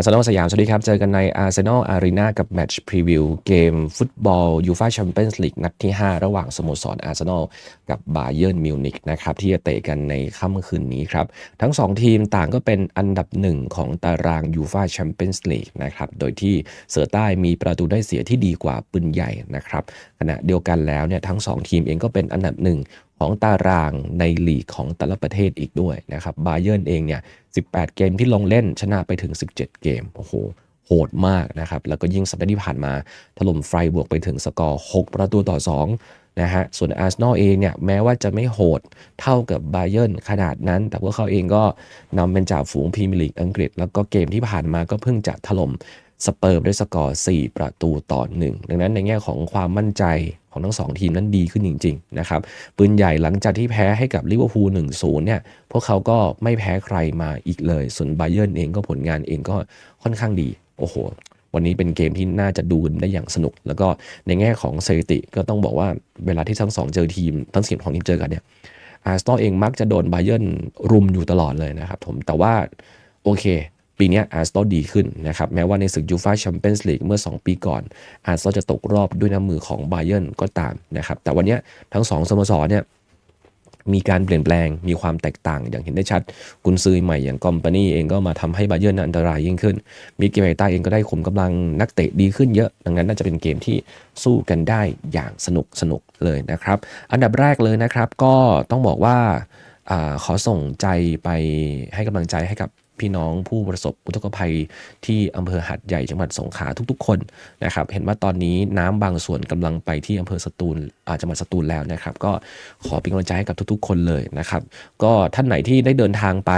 อาร์เซนอลสยาม สวัสดีครับ เจอกันในอาร์เซนอลอารีนากับแมตช์พรีวิวเกมฟุตบอลยูฟ่าแชมเปี้ยนส์ลีกนัดที่ 5 ระหว่างสโมสรอาร์เซนอลกับบาเยิร์นมิวนิกนะครับ ที่จะเตะกันในค่ำคืนนี้ครับ ทั้ง 2 ทีมต่างก็เป็นอันดับหนึ่งของตารางยูฟ่าแชมเปี้ยนส์ลีกนะครับ โดยที่เสือใต้มีประตูได้เสียที่ดีกว่าปืนใหญ่นะครับขณะเดียวกันแล้วเนี่ยทั้ง 2 ทีมเองก็เป็นอันดับหนึ่ง ของตารางในลีกของแต่ละประเทศอีกด้วยนะครับบาเยิร์นเองเนี่ย 18 เกมที่ลงเล่นชนะไปถึง 17 เกม โอ้โห โหดมากนะครับ แล้วก็ยิ่งสัปดาห์ที่ผ่านมา ถล่มไฟบวกไปถึงสกอร์ 6 ประตูต่อ 2 นะฮะ ส่วนอาร์เซนอลเองเนี่ย แม้ว่าจะไม่โหดเท่ากับบาเยิร์นขนาดนั้น แต่ว่าเขาเองก็นำเป็นจ่าฝูงพรีเมียร์ลีกอังกฤษ แล้วก็เกมที่ผ่านมาก็เพิ่งจะถล่ม สเปิร์มด้วยสกอร์4ประตูต่อ1ดังนั้นในแง่ของความมั่นใจของทั้ง 2 ทีมนั้นดีขึ้นจริงๆนะครับปืนใหญ่หลังจากที่แพ้ให้กับลิเวอร์พูล1-0เนี่ยพวกเขาก็ไม่แพ้ใครมาอีกเลย ส่วนไบเยิร์นเองก็ผลงานเองก็ค่อนข้างดี โอ้โห วันนี้เป็นเกมที่น่าจะดูได้อย่างสนุก แล้วก็ในแง่ของสถิติก็ต้องบอกว่าเวลาที่ทั้งสองเจอทีมทั้งสิบของทีมเจอกันเนี่ยอาร์เซนอลเองมักจะโดนไบเยิร์นรุมอยู่ตลอดเลยนะครับผมแต่ว่าโอเค ปีนี้อาร์เซนอลดีขึ้นนะครับแม้ว่าในศึกยูฟ่าแชมเปี้ยนส์ลีกเมื่อ 2 ปีก่อน อาร์เซนอลจะตกรอบด้วยน้ำมือของไบเยิร์นก็ตามนะครับแต่วันนี้ทั้งสองสโมสรเนี่ยมีการเปลี่ยนแปลง มีความแตกต่างอย่างเห็นได้ชัด กุนซือใหม่อย่างกอมปานีเองก็มาทำให้บาเยิร์นอันตรายยิ่งขึ้น มิเกลต้าเองก็ได้ขุมกำลังนักเตะดีขึ้นเยอะ ดังนั้นน่าจะเป็นเกมที่สู้กันได้อย่างสนุกสนุกเลยนะครับ อันดับแรกเลยนะครับก็ต้องบอกว่าอาขอส่งใจไปให้กำลังใจให้กับ พี่น้องผู้ประสบอุทกภัยที่อำเภอหัดใหญ่จังหวัดสงขลาทุกๆ คนนะครับ เห็นว่าตอนนี้น้ำบางส่วนกำลังไปที่อำเภอสตูลจังหวัดสตูลแล้วนะครับ ก็ขอเป็นกำลังใจให้กับทุกๆ คนเลยนะครับ ก็ท่านไหนที่ได้เดินทางไป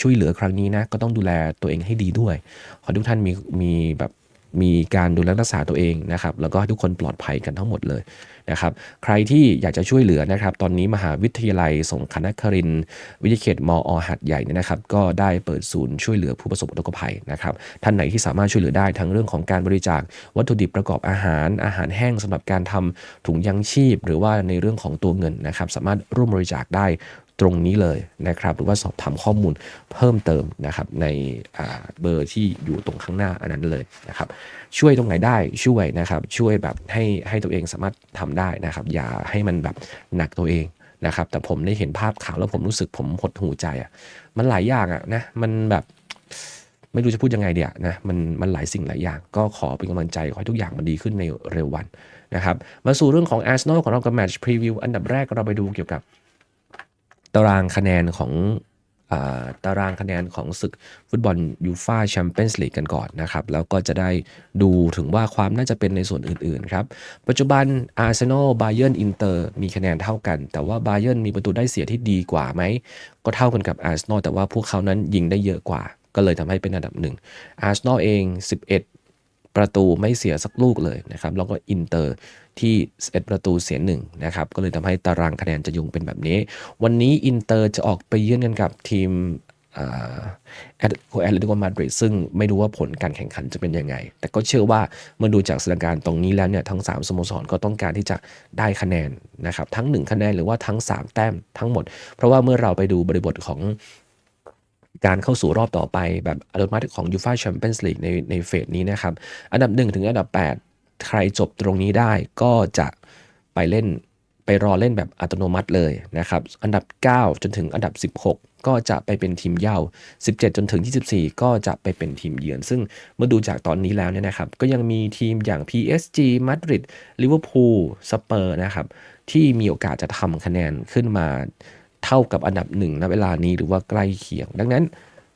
ช่วยเหลือครั้งนี้นะก็ต้องดูแลตัวเองให้ดีด้วย ขอทุกท่านมีมีแบบ มีการดูแลรักษาตัวเองนะครับ แล้วก็ให้ทุกคนปลอดภัยกันทั้งหมดเลยนะครับ ใครที่อยากจะช่วยเหลือนะครับ ตอนนี้มหาวิทยาลัยสงขลานครินวิทยาเขตมอหัดใหญ่เนี่ยนะครับ ก็ได้เปิดศูนย์ช่วยเหลือผู้ประสบอุทกภัยนะครับ ท่านไหนที่สามารถช่วยเหลือได้ทั้งเรื่องของการบริจาควัตถุดิบประกอบอาหาร อาหารแห้งสำหรับการทำถุงยังชีพ หรือว่าในเรื่องของตัวเงินนะครับ สามารถร่วมบริจาคได้ ตรงนี้เลยนะครับ หรือว่าสอบถามข้อมูลเพิ่มเติมนะครับในเบอร์ที่อยู่ตรงข้างหน้าอันนั้นเลยนะครับ ช่วยตรงไหนได้ช่วยนะครับ ช่วยแบบให้ให้ตัวเองสามารถทำได้นะครับ อย่าให้มันแบบหนักตัวเองนะครับ แต่ผมได้เห็นภาพข่าวแล้วผมรู้สึกผมหดหูใจอะ่ะมันหลายอย่างอะ่ะนะมันแบบไม่รู้จะพูดยังไงเดียนะมันมันหลายสิ่งหลายอย่าง ก็ขอเป็นกำลังใจขอให้ทุกอย่างมันดีขึ้นในเร็ววันนะครับ มาสู่เรื่องของ Arsenal ของเรากับแมตช์พรีวิวอันดับแรกเราไปดูเกี่ยวกับ ตารางคะแนนของอตารางคะแนนของศึกฟุตบอลยูฟาแชมเปี้ยนส์ลีกกันก่อนนะครับ แล้วก็จะได้ดูถึงว่าความน่าจะเป็นในส่วนอื่นๆครับ ปัจจุบันอาร์เซนอลบาเยิร์นอินเตอร์มีคะแนนเท่ากัน แต่ว่าบาเยิร์นมีประตูได้เสียที่ดีกว่าไหม ก็เท่ากันกับอาร์เซนอลแต่ว่าพวกเขานั้นยิงได้เยอะกว่า ก็เลยทำให้เป็นอันดับหนึ่งอาร์เซนอลเอง 11 ประตูไม่เสียสักลูกเลยนะครับแล้วก็อินเตอร์ที่11ประตูเสียหนึ่งนะครับก็เลยทำให้ตารางคะแนนจะยุงเป็นแบบนี้ วันนี้อินเตอร์จะออกไปเยือนกันกับทีมแอตแอตเลติโกมาดริดซึ่งไม่รู้ว่าผลการแข่งขันจะเป็นยังไง แต่ก็เชื่อว่าเมื่อดูจากสถานการณ์ตรงนี้แล้วเนี่ยทั้ง 3 สโมสรก็ต้องการที่จะได้คะแนนนะครับทั้ง 1 คะแนนหรือว่าทั้ง 3 แต้มทั้งหมด เพราะว่าเมื่อเราไปดูบริบทของ การเข้าสู่รอบต่อไปแบบอัตโนมัติของยูฟาแชมเปี้ยนส์ลีกในในเฟสนี้นะครับ อันดับ 1 ถึงอันดับ 8 ใครจบตรงนี้ได้ก็จะไปเล่นไปรอเล่นแบบอัตโนมัติเลยนะครับ อันดับ 9 จนถึงอันดับ 16 ก็จะไปเป็นทีมเย่า 17 จนถึง 24 ก็จะไปเป็นทีมเยือน ซึ่งเมื่อดูจากตอนนี้แล้วเนี่ยนะครับ ก็ยังมีทีมอย่าง PSG มาดริด ลิเวอร์พูล สเปอร์นะครับ ที่มีโอกาสจะทำคะแนนขึ้นมา เท่ากับอันดับหนึ่งณเวลานี้หรือว่าใกล้เคียง ดังนั้น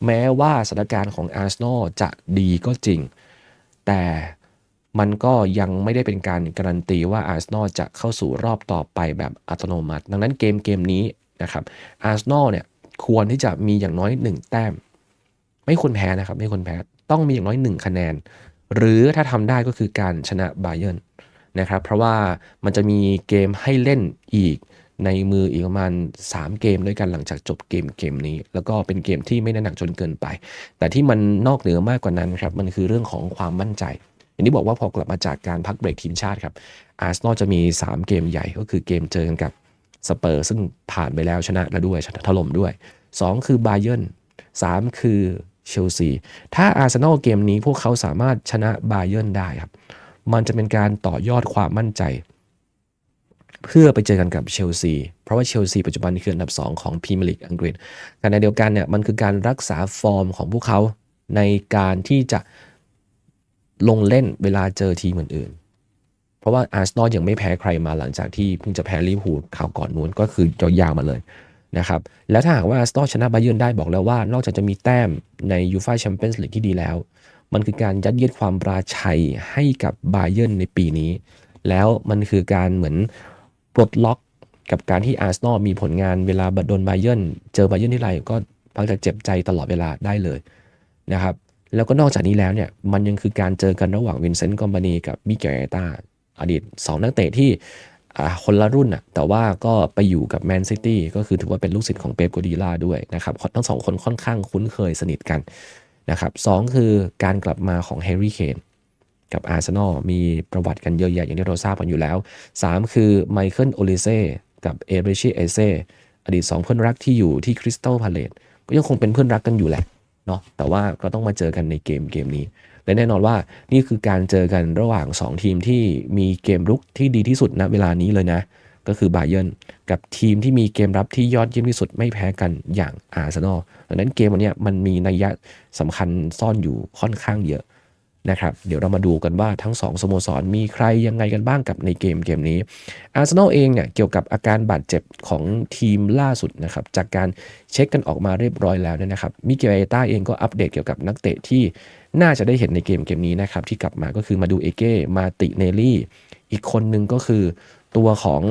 แม้ว่าสถานการณ์ของอาร์เซนอลจะดีก็จริง แต่มันก็ยังไม่ได้เป็นการการันตีว่าอาร์เซนอลจะเข้าสู่รอบต่อไปแบบอัตโนมัติ ดังนั้นเกมเกมนี้นะครับอาร์เซนอลเนี่ยควรที่จะมีอย่างน้อย 1 แต้ม ไม่ควรแพ้นะครับ ไม่ควรแพ้ต้องมีอย่างน้อย 1 คะแนน หรือถ้าทำได้ก็คือการชนะบาเยิร์นนะครับเพราะว่ามันจะมีเกมให้เล่นอีก ในมืออีกประมาณ 3 เกมด้วยกันหลังจากจบเกมเกมนี้ แล้วก็เป็นเกมที่ไม่ได้หนักจนเกินไป แต่ที่มันนอกเหนือมากกว่านั้นครับมันคือเรื่องของความมั่นใจอย่างที่บอกว่าพอกลับมาจากการพักเบรกทีมชาติครับอาร์เซนอลจะมี 3 เกมใหญ่ก็คือเกมเจอกันกับสเปอร์ซึ่งผ่านไปแล้วชนะแล้วด้วยชนะถล่มด้วย 2 คือบาเยิร์น3คือเชลซีถ้าอาร์เซนอลเกมนี้พวกเขาสามารถชนะบาเยิร์นได้ครับมันจะเป็นการต่อยอดความมั่นใจ เพื่อไปเจอกันกับเชลซีเพราะว่าเชลซีปัจจุบันคืออันดับ 2 ของพรีเมียร์ลีกอังกฤษแต่ในเดียวกันเนี่ยมันคือการรักษาฟอร์มของพวกเขาในการที่จะลงเล่นเวลาเจอทีมอื่นๆ เพราะว่าอาร์เซนอลยังไม่แพ้ใครมาหลังจากที่เพิ่งจะแพ้ลิเวอร์พูลข่าวก่อนนู้นก็คือยาวๆมาเลยนะครับแล้วถ้าหากว่าอาร์เซนอลชนะบาเยิร์นได้บอกแล้วว่านอกจากจะมีแต้มในยูฟ่าแชมเปี้ยนส์ลีกที่ดีแล้ว มันคือการยัดเยียดความปราชัยให้กับบาเยิร์นในปีนี้ แล้วมันคือการเหมือน ปลดล็อกกับการที่อาร์เซนอลมีผลงานเวลาโดนบเยิร์นเจอไบเยิร์นที่ไรก็พักจะเจ็บใจตลอดเวลาได้เลยนะครับแล้วก็นอกจากนี้แล้วเนี่ยมันยังคือการเจอกันระหว่างวินเซนต์คอมบานีกับมิเกลเอตาอดีต 2 นักเตะที่คนละรุ่นอะแต่ว่าก็ไปอยู่กับแมนซิตี้ก็คือถือว่าเป็นลูกศิษย์ของเป๊ปโกดีลาด้วยนะครับทั้งสองคนค่อนข้างคุ้นเคยสนิทกันนะครับสคือการกลับมาของแฮร์รี่เคน กับอาร์เซนอลมีประวัติกันเยอะแยะอย่างที่เราทราบกันอยู่แล้ว 3 คือไมเคิลโอลิเซ่กับเอเบรชิเอเซ่อดีต 2 เพื่อนรักที่อยู่ที่คริสตัลพาเลตก็ยังคงเป็นเพื่อนรักกันอยู่แหละเนาะแต่ว่าก็ต้องมาเจอกันในเกมเกมนี้ และแน่นอนว่านี่คือการเจอกันระหว่าง 2 ทีมที่มีเกมรุกที่ดีที่สุดณเวลานี้เลยนะ ก็คือบาเยิร์นกับทีมที่มีเกมรับที่ยอดเยี่ยมที่สุดไม่แพ้กันอย่างอาร์เซนอลดังนั้นเกมวันนี้มันมีนัยยะสำคัญซ่อนอยู่ค่อนข้างเยอะ นะครับเดี๋ยวเรามาดูกันว่าทั้ง 2สโมสรมีใครยังไงกันบ้างกับในเกมเกมนี้อาร์เซนอลเองเนี่ยเกี่ยวกับอาการบาดเจ็บของทีมล่าสุดนะครับจากการเช็คกันออกมาเรียบร้อยแล้วเนี่ยนะครับมิเกลเอต้าเองก็อัปเดตเกี่ยวกับนักเตะที่น่าจะได้เห็นในเกมเกมนี้นะครับที่กลับมาก็คือมาดูเอเก้มาติเนลลี่ อีกคนหนึ่งก็คือตัวของ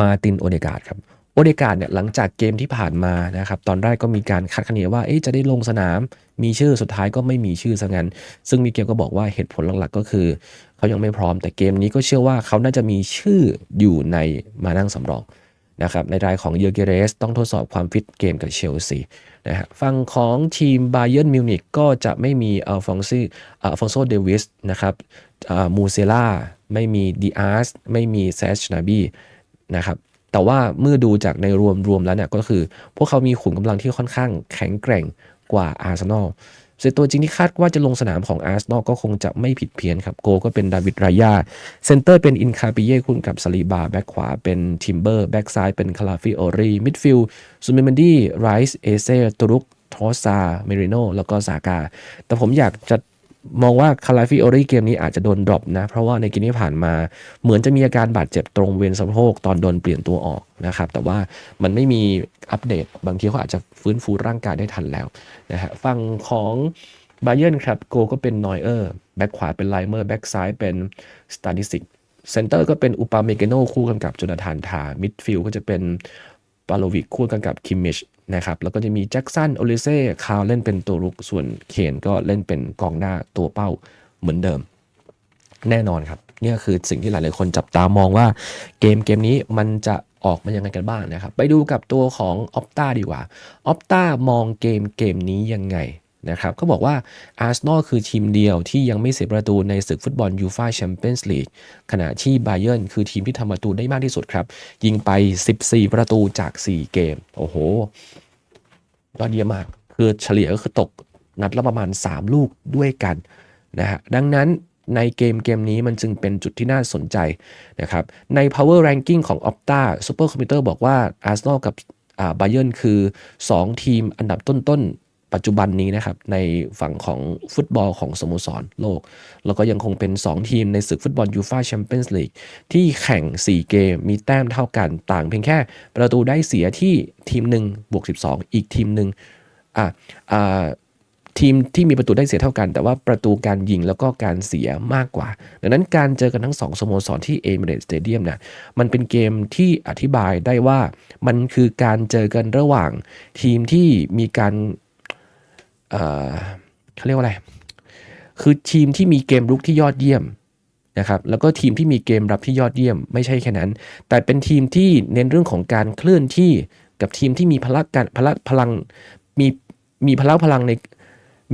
มาตินโอเดกาดครับ โอเดกาดเนี่ยหลังจากเกมที่ผ่านมานะครับตอนแรกก็มีการคาดคะเนว่าจะได้ลงสนาม มีชื่อสุดท้ายก็ไม่มีชื่อซะงั้น ซึ่งมิเกลก็บอกว่าเหตุผลหลักๆ ก็คือเขายังไม่พร้อมแต่เกมนี้ก็เชื่อว่าเขาน่าจะมีชื่ออยู่ในมานั่งสำรองนะครับในรายของเยอร์เกเรสต้องทดสอบความฟิตเกมกับเชลซีนะฮะฝั่งของทีมบาเยิร์นมิวนิกก็จะไม่มีอัลฟองซีอัลฟองโซเดวิสนะครับมูเซล่าไม่มีดีอาร์สไม่มีแซชนาบีนะครับ แต่ว่าเมื่อดูจากในรวมรวมแล้วเนี่ยก็คือ พวกเขามีขุนกำลังที่ค่อนข้างแข็งแกร่งกว่าอาร์เซนอลส่วนตัวจริงที่คาดว่าจะลงสนามของอาร์เซนอลก็คงจะไม่ผิดเพี้ยนครับโกก็เป็นดาวิดรายาเซนเตอร์เป็นอินคาปิเย่คุณกับซาลีบาแบ็กขวาเป็นทิมเบอร์แบ็กซ้ายเป็นคาราฟิโอรีมิดฟิลด์ซูเมนดี้ไรส์เอเซ่ตุรุกทอซาเมริโนแล้วก็ซากา แต่ผมอยากจะ มองว่าคาราฟิโอริเกมนี้อาจจะโดนดรอปนะ เพราะว่าในเกมที่ผ่านมาเหมือนจะมีอาการบาดเจ็บตรงเวนสะโพกตอนโดนเปลี่ยนตัวออกนะครับ แต่ว่ามันไม่มีอัปเดต บางทีเขาอาจจะฟื้นฟูร่างกายได้ทันแล้วนะฮะฝั่งของบาเยนครับโกก็เป็นนอยเออร์แบ็กขวาเป็นไลเมอร์แบ็กซ้ายเป็นสตาดิสิกเซนเตอร์ก็เป็นอุปาเมเกโนคู่กันกับจนาธานทามิดฟิลก็จะเป็นปาโลวิกคู่กันกับคิมมิช นะครับแล้วก็จะมีแจ็คสันโอลิเซ่คาวเล่นเป็นตัวรุกส่วนเคนก็เล่นเป็นกองหน้าตัวเป้าเหมือนเดิม แน่นอนครับนี่คือสิ่งที่หลายๆคนจับตามองว่าเกมเกมนี้มันจะออกมายังไงกันบ้างนะครับ ไปดูกับตัวของออปตาดีกว่าออปตามองเกมเกมนี้ยังไงนะครับเขาบอกว่าอาร์เซนอลคือทีมเดียวที่ยังไม่เสียประตูในศึกฟุตบอลยูฟาแชมเปี้ยนส์ลีกขณะที่บาเยิร์นคือทีมที่ทำประตูได้มากที่สุดครับ ยิงไป 14 ประตูจาก 4 เกม โอ้โห ยอดเยี่ยมมาก คือเฉลี่ยก็คือตกนัดละประมาณ 3 ลูกด้วยกันนะฮะดังนั้นในเกมเกมนี้มันจึงเป็นจุดที่น่าสนใจนะครับใน power ranking ของ Opta Super Computer บอกว่า Arsenal กับ Bayern คือ 2 ทีมอันดับต้น ปัจจุบันนี้นะครับในฝั่งของฟุตบอลของสโมสรโลก แล้วก็ยังคงเป็น 2 ทีมในศึกฟุตบอลยูฟาแชมเปี้ยนส์ลีกที่แข่ง 4 เกมมีแต้มเท่ากันต่างเพียงแค่ประตูได้เสียที่ทีมหนึ่งบวก12 อีกทีมหนึ่งอ่าอ่าทีมที่มีประตูได้เสียเท่ากัน แต่ว่าประตูการยิงแล้วก็การเสียมากกว่า ดังนั้นการเจอกันทั้งสองสโมสรที่เอเมเรตสเตเดียมเนี่ยมันเป็นเกมที่อธิบายได้ว่ามันคือการเจอกันระหว่างทีมที่มีการ เขาเรียกว่าอะไร คือทีมที่มีเกมรุกที่ยอดเยี่ยมนะครับ แล้วก็ทีมที่มีเกมรับที่ยอดเยี่ยม ไม่ใช่แค่นั้น แต่เป็นทีมที่เน้นเรื่องของการเคลื่อนที่กับทีมที่มีพลังการพลังพลังมีมีพลังพลังใน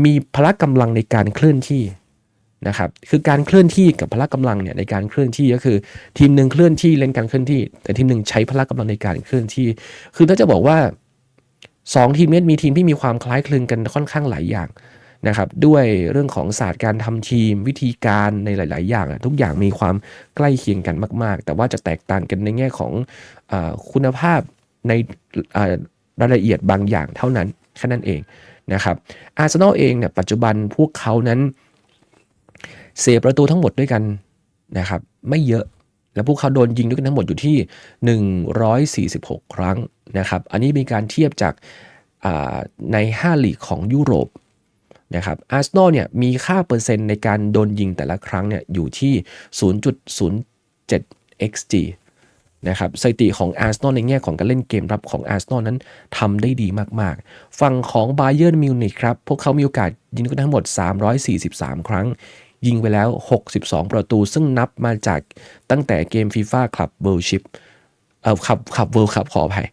มีพละกำลังในการเคลื่อนที่นะครับคือการเคลื่อนที่กับพละกำลังเนี่ยในการเคลื่อนที่ก็คือ ทีมหนึ่งเคลื่อนที่เล่นการเคลื่อนที่ แต่ทีมหนึ่งใช้พละกำลังในการเคลื่อนที่ คือถ้าจะบอกว่า 2 ทีมนี้มีทีมที่มีความคล้ายคลึงกันค่อนข้างหลายอย่างนะครับด้วยเรื่องของศาสตร์การทำทีมวิธีการในหลาย ๆ อย่างทุกอย่างมีความใกล้เคียงกันมาก ๆ แต่ว่าจะแตกต่างกันในแง่ของอคุณภาพในรายละเอียดบางอย่างเท่านั้นแค่นั้นเองนะครับอาร์เซนอลเองเนี่ยปัจจุบันพวกเขานั้น เสียประตูทั้งหมดด้วยกันนะครับไม่เยอะ แล้วพวกเขาโดนยิงด้วยกันทั้งหมดอยู่ที่ 146 ครั้งนะครับ อันนี้มีการเทียบจากใน 5 ลีกของยุโรปนะครับอาร์เซนอลเนี่ยมีค่าเปอร์เซ็นต์ในการโดนยิงแต่ละครั้งเนี่ยอยู่ที่ 0.07 xg นะครับสถิติของอาร์เซนอลในแง่ของการเล่นเกมรับของอาร์เซนอลนั้นทำได้ดีมาก ๆ ฝั่งของไบเยิร์มิวนิกครับ พวกเขามีโอกาสยิงกันทั้งหมด 343 ครั้ง ยิงไปแล้ว 62 ประตู ซึ่งนับมาจากตั้งแต่เกมฟีฟ่าคลับเวิลด์ชิพเอ่อขับขับเวิลด์คับขออภัย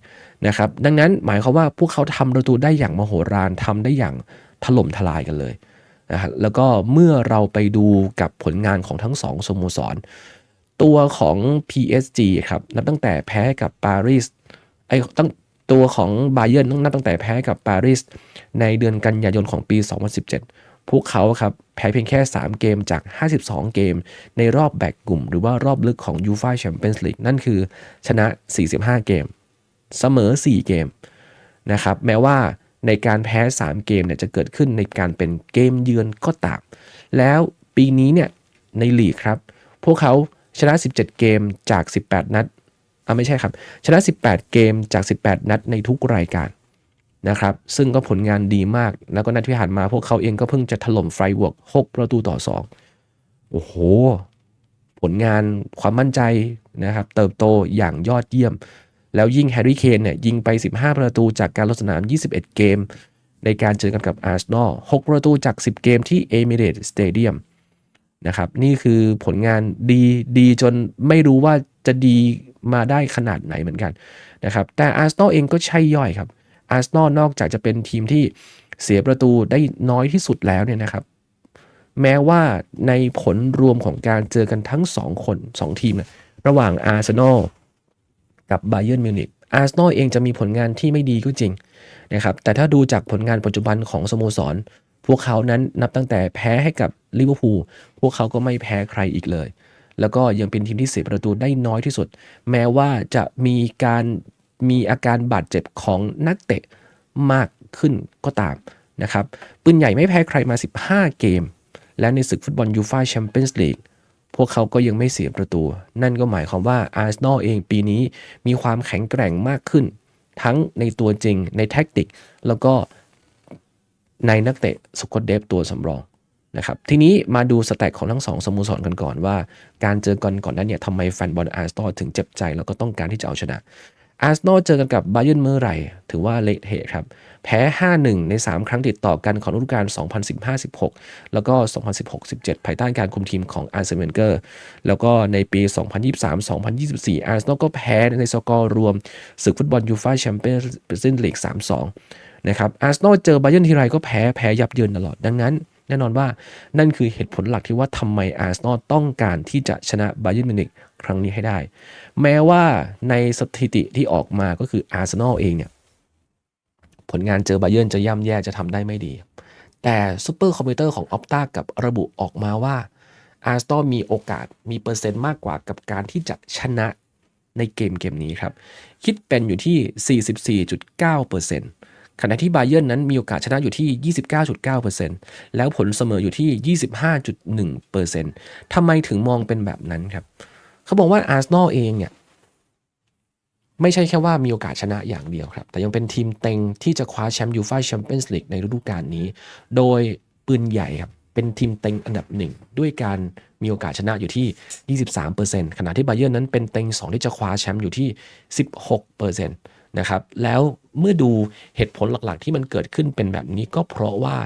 นะครับ ดังนั้นหมายความว่าพวกเขาทำประตูได้อย่างมโหฬารทำได้อย่างถล่มทลายกันเลยนะฮะแล้วก็เมื่อเราไปดูกับผลงานของทั้งสองสโมสร ตัวของ PSG ครับนับตั้งแต่แพ้กับปารีสไอ้ตั้งตัวของบาเยิร์นต้องนับตั้งแต่แพ้กับปารีสในเดือนกันยายนของปี 2017 พวกเขาครับแพ้เพียงแค่ 3 เกมจาก 52 เกม ในรอบแบ่งกลุ่ม หรือว่ารอบลึกของยูฟ่าแชมเปี้ยนส์ลีกนั่นคือชนะ 45 เกม เสมอ 4 เกมนะครับแม้ว่าในการแพ้ 3 เกมเนี่ยจะเกิดขึ้นในการเป็นเกมเยือนก็ตามแล้วปีนี้เนี่ยในลีกครับพวกเขาชนะ 17 เกมจาก 18 นัดอ่าไม่ใช่ครับ ชนะ 18 เกมจาก 18 นัดในทุกรายการ นะครับ ซึ่งก็ผลงานดีมาก แล้วก็นัดที่ผ่านมาพวกเขาเองก็เพิ่งจะถล่มไฟวอร์ก6ประตูต่อ 2 โอ้โห ผลงานความมั่นใจนะครับ เติบโตอย่างยอดเยี่ยม แล้วยิ่งแฮร์รี่เคนเนี่ยยิงไป 15 ประตูจากการลงสนาม 21 เกม ในการเจอกันกับอาร์เซนอล6ประตูจาก 10 เกมที่เอมิเรตสเตเดียมนะครับนี่คือผลงานดีดีจนไม่รู้ว่าจะดีมาได้ขนาดไหนเหมือนกันนะครับแต่อาร์เซนอลเองก็ใช่ย่อยครับ อาร์เซนอลนอกจากจะเป็นทีมที่เสียประตูได้น้อยที่สุดแล้วเนี่ยนะครับ แม้ว่าในผลรวมของการเจอกันทั้ง 2 คน 2 ทีมนะระหว่างอาร์เซนอลกับไบเยอร์มิวนิกอาร์เซนอลเองจะมีผลงานที่ไม่ดีก็จริงนะครับแต่ถ้าดูจากผลงานปัจจุบันของสโมสร พวกเขานั้นนับตั้งแต่แพ้ให้กับลิเวอร์พูลพวกเขาก็ไม่แพ้ใครอีกเลย แล้วก็ยังเป็นทีมที่เสียประตูได้น้อยที่สุด แม้ว่าจะมีการ มีอาการบาดเจ็บของนักเตะมากขึ้นก็ตามนะครับปืนใหญ่ไม่แพ้ใครมา 15 เกม และในศึกฟุตบอลยูฟ่าแชมเปี้ยนส์ลีกพวกเขาก็ยังไม่เสียประตู นั่นก็หมายความว่าอาร์เซนอลเองปีนี้มีความแข็งแกร่งมากขึ้น ทั้งในตัวจริงในแท็กติก แล้วก็ในนักเตะสกอตเดฟตัวสำรองนะครับทีนี้มาดูสแต็กของทั้งสองสโมสรกันก่อนว่า การเจอกันก่อนนั้นเนี่ยทำไมแฟนบอลอาร์เซนอลถึงเจ็บใจ แล้วก็ต้องการที่จะเอาชนะ อาร์เซนอลเจอกันกับบาเยิร์นเมื่อไหร่ ถือว่าเละเทะครับ แพ้ 5-1 ใน 3 ครั้งติดต่อกันของฤดูกาล 2015-16 แล้วก็ 2016-17 ภายใต้การคุมทีมของอาร์เซนเวนเกอร์ แล้วก็ในปี 2023-2024 อาร์เซนอลก็แพ้ในสกอร์รวมศึกฟุตบอลยูฟ่าแชมเปี้ยนส์ลีก 3-2 นะครับ อาร์เซนอลเจอบาเยิร์นทีไรก็แพ้ แพ้ยับเยินตลอด ดังนั้น แน่นอนว่านั่นคือเหตุผลหลักที่ว่าทำไมอาร์เซนอลต้องการที่จะชนะบาเยิร์นมิวนิกครั้งนี้ให้ได้ แม้ว่าในสถิติที่ออกมาก็คืออาร์เซนอลเองเนี่ยผลงานเจอบาเยิร์นจะย่ำแย่จะทำได้ไม่ดี แต่ซูเปอร์คอมพิวเตอร์ของออปตากับระบุออกมาว่าอาร์เซนอลมีโอกาสมีเปอร์เซ็นต์มากกว่ากับการที่จะชนะในเกมเกมนี้ครับ คิดเป็นอยู่ที่ 44.9% ขณะที่บาเยิร์นนั้นมีโอกาสชนะอยู่ที่ 29.9%แล้วผลเสมออยู่ที่ 25.1%ทำไมถึงมองเป็นแบบนั้นครับ เขาบอกว่าอาร์เซนอลเองเนี่ยไม่ใช่แค่ว่ามีโอกาสชนะอย่างเดียวครับ แต่ยังเป็นทีมเต็งที่จะคว้าแชมป์ยูฟ่าแชมเปี้ยนส์ลีกในฤดูกาลนี้ โดยปืนใหญ่ครับ เป็นทีมเต็งอันดับหนึ่ง ด้วยการมีโอกาสชนะอยู่ที่ 23%ขณะที่บาเยอร์นั้นเป็นเต็ง 2 ที่จะคว้าแชมป์อยู่ที่ 16%นะครับ แล้ว เมื่อดูเหตุผลหลักๆ ที่มันเกิดขึ้นเป็นแบบนี้ก็เพราะว่า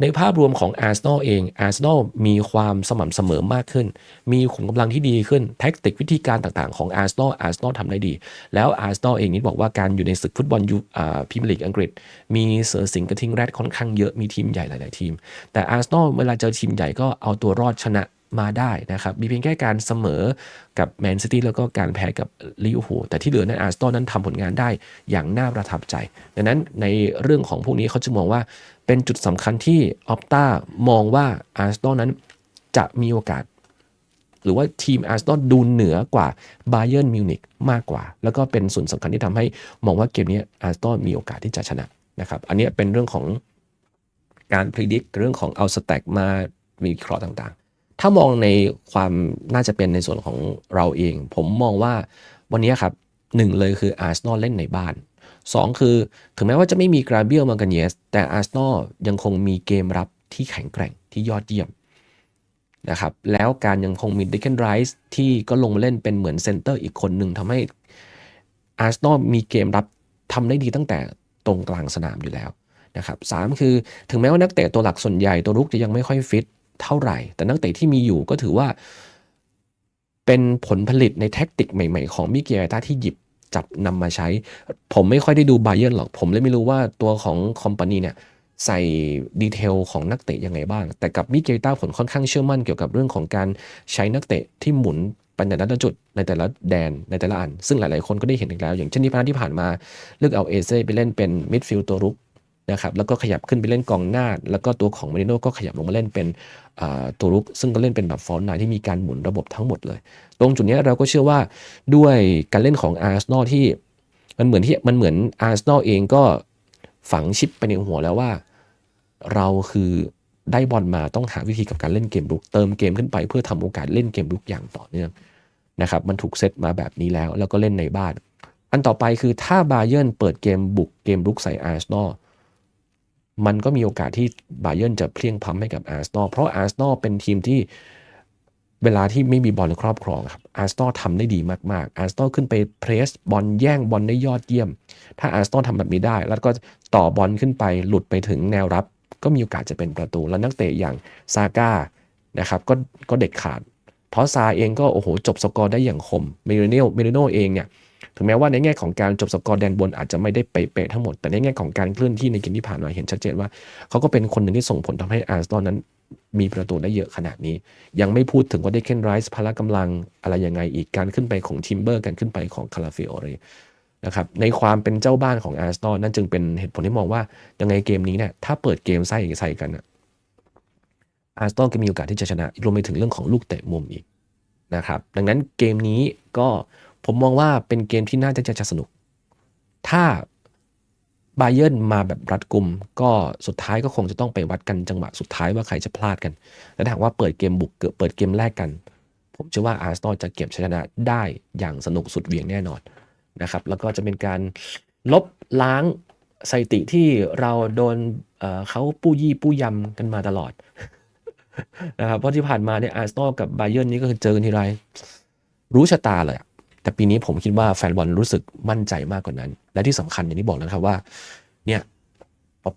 ในภาพรวมของอาร์เซนอลเองอาร์เซนอลมีความสม่ำเสมอมากขึ้น มีขุมกำลังที่ดีขึ้นแท็กติกวิธีการต่างๆของอาร์เซนอลอาร์เซนอลทำได้ดี แล้วอาร์เซนอลเองนี่บอกว่าการอยู่ในศึกฟุตบอลยูอ่าพรีเมียร์ลีกอังกฤษ มีเสือสิงกระทิงแรดค่อนข้างเยอะมีทีมใหญ่หลาย ๆ ทีม แต่อาร์เซนอลเวลาเจอทีมใหญ่ก็เอาตัวรอดชนะ มาได้นะครับ มีเพียงแค่การเสมอกับแมนซิตี้แล้วก็การแพ้กับลิเวอร์พูลแต่ที่เหลือนั้นอาร์เซนอลนั้นทำผลงานได้อย่างน่าประทับใจ ดังนั้นในเรื่องของพวกนี้เขาจะมองว่าเป็นจุดสำคัญที่ออปต้ามองว่าอาร์เซนอลนั้นจะมีโอกาส หรือว่าทีมอาร์เซนอลดูเหนือกว่าบาเยิร์นมิวนิกมากกว่า แล้วก็เป็นส่วนสำคัญที่ทำให้มองว่าเกมนี้อาร์เซนอลมีโอกาสที่จะชนะนะครับอันนี้เป็นเรื่องของการพิจิตเรื่องของเอาสแต็กมามีเคราะห์ต่าง ถ้ามองในความน่าจะเป็นในส่วนของเราเอง ผมมองว่าวันนี้ครับหนึ่งเลยคืออาร์เซนอลเล่นในบ้าน 2 คือถึงแม้ว่าจะไม่มีกราเบียลมากันเยส แต่อาร์เซนอลยังคงมีเกมรับที่แข็งแกร่งที่ยอดเยี่ยมนะครับแล้วการยังคงมีดิคเกนไรส์ที่ก็ลงมาเล่นเป็นเหมือนเซนเตอร์อีกคนหนึ่งทำให้อาร์เซนอลมีเกมรับทำได้ดีตั้งแต่ตรงกลางสนามอยู่แล้วนะครับสคือถึงแม้ว่านักเตะตัวหลักส่วนใหญ่ตัวรุกจะยังไม่ค่อยฟิต เท่าไหร่ แต่นักเตะที่มีอยู่ก็ถือว่า เป็นผลผลิตในแท็กติกใหม่ๆ ของมิเกลตาที่หยิบจับนำมาใช้ ผมไม่ค่อยได้ดูไบเยอร์หรอก ผมเลยไม่รู้ว่าตัวของคอมพานีเนี่ยใส่ดีเทลของนักเตะยังไงบ้าง แต่กับมิเกลตาผลค่อนข้างเชื่อมั่นเกี่ยวกับเรื่องของการใช้นักเตะที่หมุนไปในแต่ละจุดในแต่ละแดนในแต่ละอัน ซึ่งหลาย ๆ คนก็ได้เห็นอีกแล้ว อย่างเช่นที่พานที่ผ่านมาเลือกเอาเอเซ่ไปเล่นเป็นมิดฟิลด์ตัวรุก นะครับแล้วก็ขยับขึ้นไปเล่นกองหน้า แล้วก็ตัวของมาริโน่ก็ขยับลงมาเล่นเป็นตัวรุก ซึ่งก็เล่นเป็นแบบฟอนต์ไนที่มีการหมุนระบบทั้งหมดเลย ตรงจุดนี้เราก็เชื่อว่าด้วยการเล่นของอาร์เซนอลที่มันเหมือนที่มันเหมือนอาร์เซนอลเองก็ฝังชิปไปในหัวแล้วว่า เราคือได้บอลมาต้องหาวิธีกับการเล่นเกมรุก เติมเกมขึ้นไปเพื่อทำโอกาสเล่นเกมรุกอย่างต่อเนื่องนะครับมันถูกเซตมาแบบนี้แล้ว แล้วก็เล่นในบ้าน อันต่อไปคือถ้าบาเยิร์นเปิดเกมบุกเกมรุกใส่อาร์เซนอล มันก็มีโอกาสที่บาเยิร์นจะเพลียงพัมให้กับอาร์เซนอลเพราะอาร์เซนอลเป็นทีมที่เวลาที่ไม่มีบอลครอบครองครับอาร์เซนอลทำได้ดีมาก ๆ อาร์เซนอลขึ้นไปเพรสบอลแย่งบอลได้ยอดเยี่ยม ถ้าอาร์เซนอลทำแบบนี้ได้ แล้วก็ต่อบอลขึ้นไปหลุดไปถึงแนวรับ ก็มีโอกาสจะเป็นประตู แล้วนักเตะอย่างซาก้านะครับก็ก็เด็ดขาดทอซาเองก็โอ้โหจบสกอร์ได้อย่างคมเมริโนเมริโนเองเนี่ย ถึงแม้ว่าในแง่ของการจบสกอร์แดนบนอาจจะไม่ได้เป๊ะๆทั้งหมด แต่ในแง่ของการเคลื่อนที่ในเกมที่ผ่านมาเห็นชัดเจนว่าเขาก็เป็นคนหนึ่งที่ส่งผลทำให้อาร์เซนอลนั้นมีประตูได้เยอะขนาดนี้ ยังไม่พูดถึงว่าได้เคนไรส์พละกำลังอะไรยังไงอีกการขึ้นไปของทิมเบอร์การขึ้นไปของคาราฟิโอเรนะครับในความเป็นเจ้าบ้านของอาร์เซนอลนั่นจึงเป็นเหตุผลที่มองว่ายังไงเกมนี้เนี่ยถ้าเปิดเกมใส่ใส่กันอาร์เซนอลก็มีโอกาสที่จะชนะรวมไปถึงเรื่องของลูกเตะมุมอีกนะครับดังนั้นเกมนี้ก็ ผมมองว่าเป็นเกมที่น่าจะจะสนุก ถ้าบาเยิร์นมาแบบรัดกุม ก็สุดท้ายก็คงจะต้องไปวัดกันจังหวะสุดท้ายว่าใครจะพลาดกัน และถ้าว่าเปิดเกมบุกเกิดเปิดเกมแรกกัน ผมเชื่อว่าอาร์เซนอลจะเก็บชนะได้อย่างสนุกสุดเวียงแน่นอนนะครับแล้วก็จะเป็นการลบล้างสถิติที่เราโดนเเขาปู้ยี่ปู้ยำกันมาตลอดนะครับเพราะที่ผ่านมาเนี่ยอาร์เซนอลกับบาเยิร์นนี่ก็คือเจอกันทีไรรู้ชะตาเลย แต่ปีนี้ผมคิดว่าแฟนบอลรู้สึกมั่นใจมากกว่านั้น และที่สำคัญอย่างที่บอกนะครับว่า เนี่ย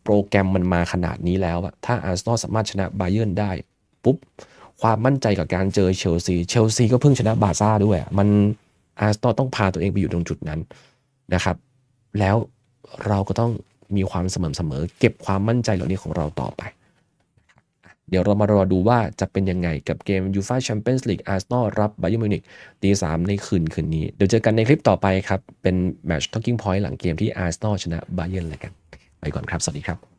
โปรแกรมมันมาขนาดนี้แล้วอะถ้าอาร์เซนอลสามารถชนะบาเยิร์นได้ ปุ๊บ ความมั่นใจกับการเจอเชลซี เชลซีก็เพิ่งชนะบาซ่าด้วย มันอาร์เซนอลต้องพาตัวเองไปอยู่ตรงจุดนั้นนะครับ แล้วเราก็ต้องมีความสม่ำเสมอ เก็บความมั่นใจเหล่านี้ของเราต่อไป เดี๋ยวเรามารอดูว่าจะเป็นยังไงกับเกมยูฟ่าแชมเปี้ยนส์ลีกอาร์เซนอลรับบาเยอร์มิวนิกตีสามในคืนคืนนี้ เดี๋ยวเจอกันในคลิปต่อไปครับ เป็นแมตช์ท็อกกิ้งพอยต์หลังเกมที่อาร์เซนอลชนะบาเยอร์เลยกัน ไปก่อนครับ สวัสดีครับ